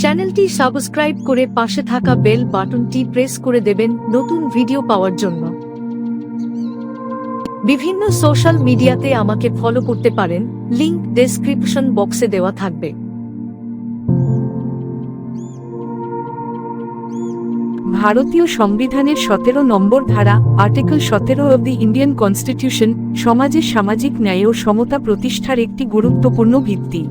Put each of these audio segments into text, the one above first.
চ্যানেলটি সাবস্ক্রাইব করে পাশে থাকা বেল বাটনটি প্রেস করে দেবেন নতুন ভিডিও পাওয়ার জন্য। বিভিন্ন সোশ্যাল মিডিয়াতে আমাকে ফলো করতে পারেন, লিংক ডেসক্রিপশন বক্সে দেওয়া থাকবে। ভারতীয় সংবিধানের সতেরো নম্বর ধারা, আর্টিকেল সতেরো অব দি ইন্ডিয়ান কনস্টিটিউশন, সমাজে সামাজিক ন্যায় ও সমতা প্রতিষ্ঠার একটি গুরুত্বপূর্ণ ভিত্তি।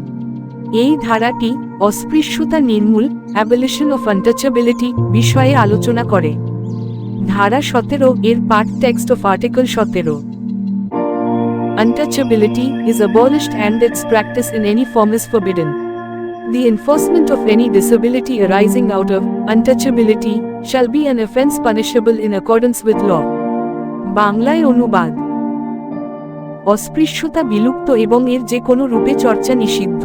এই ধারাটি অস্পৃশ্যতা নির্মূল অ্যাবলিশন অফ আনটাচেবিলিটি বিষয়ে আলোচনা করে ধারা সতেরো এর পার্ট টেক্সট অফ আর্টিকেল সতেরো Untouchability is abolished and its practice in any form is forbidden. The enforcement of any disability arising out of untouchability shall be an offence punishable in accordance with law. বাংলায় অনুবাদ অস্পৃশ্যতা বিলুপ্ত এবং এর যে কোনো রূপে চর্চা নিষিদ্ধ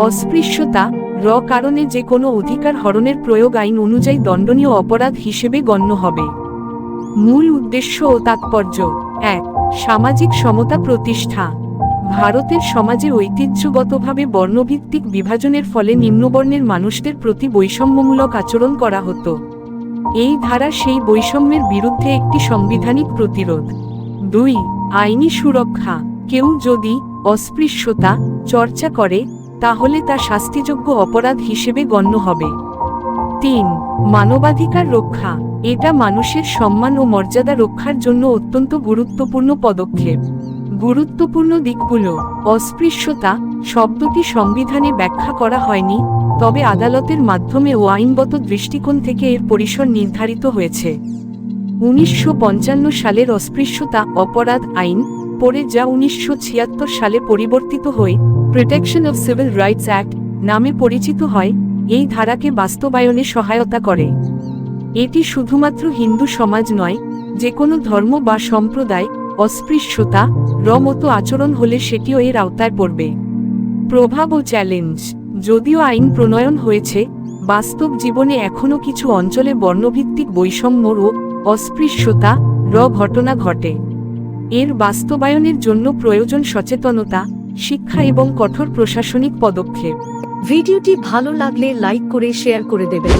অস্পৃশ্যতা, র কারণে যে কোনো অধিকার হরণের প্রয়োগ আইন অনুযায়ী দণ্ডনীয় অপরাধ হিসেবে গণ্য হবে। মূল উদ্দেশ্য ও তাৎপর্য। এক, সামাজিক সমতা প্রতিষ্ঠা। ভারতের সমাজে ঐতিহ্যগতভাবে বর্ণভিত্তিক বিভাজনের ফলে নিম্নবর্ণের মানুষদের প্রতি বৈষম্যমূলক আচরণ করা হতো। এই ধারা সেই বৈষম্যের বিরুদ্ধে একটি সাংবিধানিক প্রতিরোধ। দুই, আইনি সুরক্ষা। কেউ যদি অস্পৃশ্যতা, চর্চা করে তাহলে তা শাস্তিযোগ্য অপরাধ হিসেবে গণ্য হবে। তিন, মানবাধিকার রক্ষা। এটা মানুষের সম্মান ও মর্যাদা রক্ষার জন্য অত্যন্ত গুরুত্বপূর্ণ পদক্ষেপ। গুরুত্বপূর্ণ দিকগুলো, অস্পৃশ্যতা, শব্দটি সংবিধানে ব্যাখ্যা করা হয়নি, তবে আদালতের মাধ্যমে ও আইনগত দৃষ্টিকোণ থেকে এর পরিসর নির্ধারিত হয়েছে। উনিশশো পঞ্চান্ন সালের অস্পৃশ্যতা, অপরাধ আইন, পরে যা উনিশশো ছিয়াত্তর সালে পরিবর্তিত হয়ে protection of civil rights act নামে পরিচিত হয়, এই ধারাকে বাস্তবায়নে সহায়তা করে। এটি শুধুমাত্র হিন্দু সমাজ নয় যে কোনো ধর্ম বা সম্প্রদায়, অস্পৃশ্যতা র মতো আচরণ হলে সেটিও এর আওতায় পড়বে। প্রভাব ও চ্যালেঞ্জ, যদিও আইন প্রণয়ন হয়েছে, বাস্তব জীবনে এখনও কিছু অঞ্চলে বর্ণভিত্তিক বৈষম্য ও অস্পৃশ্যতা, র ঘটনা ঘটে। এর বাস্তবায়নের জন্য প্রয়োজন সচেতনতা শিক্ষা এবং কঠোর প্রশাসনিক পদক্ষেপ। ভিডিওটি ভালো লাগলে লাইক করে শেয়ার করে দেবেন।